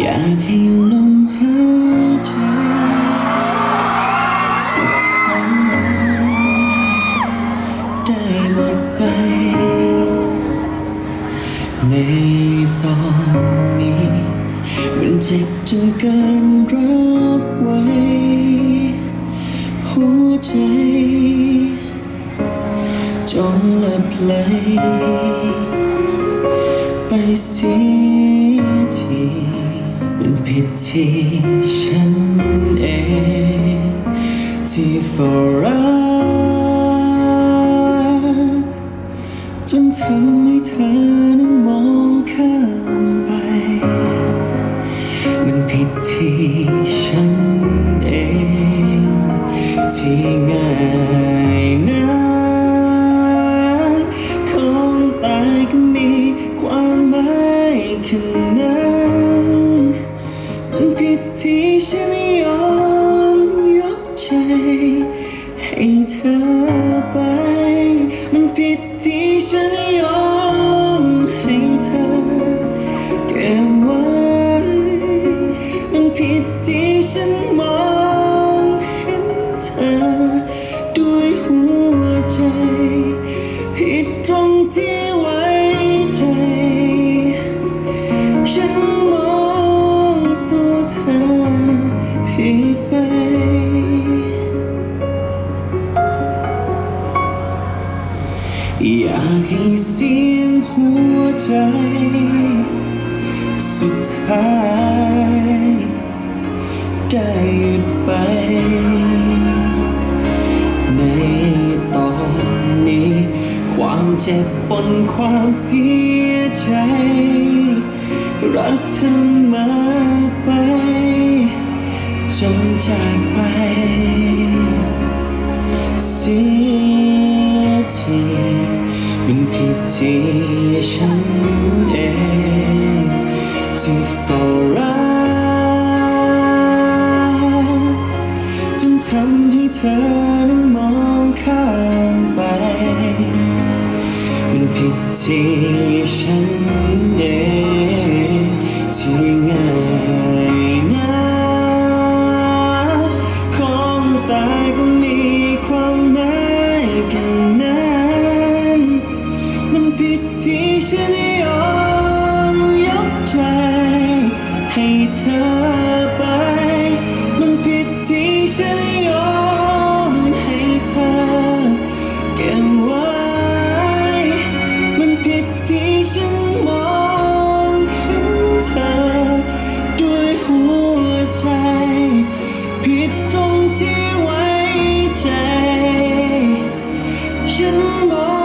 อยากให้ลมหายใจสุดท้ายได้หมดไป ในตอนนี้ มันเจ็บจนเกินรับไว้ หัวใจจนหลับไหลไปเสีย เป็นผิดที่ฉันเอง ที่เฝ้ารักจนทำให้เธอนั้นมองข้ามไป มันผิดที่ฉันเอง ที่ง่ายนะของตายก็มีความหมายแค่นั้นมั ฉันมองตัวเธอผิดไป อยากให้เสียงหัวใจ สุดท้าย ได้หยุดไป ในตอนนี้ ความเจ็บปนความเสียใจ รักเธอมากไป จนจากไป เสียทีมันผิดที่ฉันเองที่เฝ้ารักจนทำให้เธอนั้นมองข้ามไป มันผิดที่ฉัน ฉั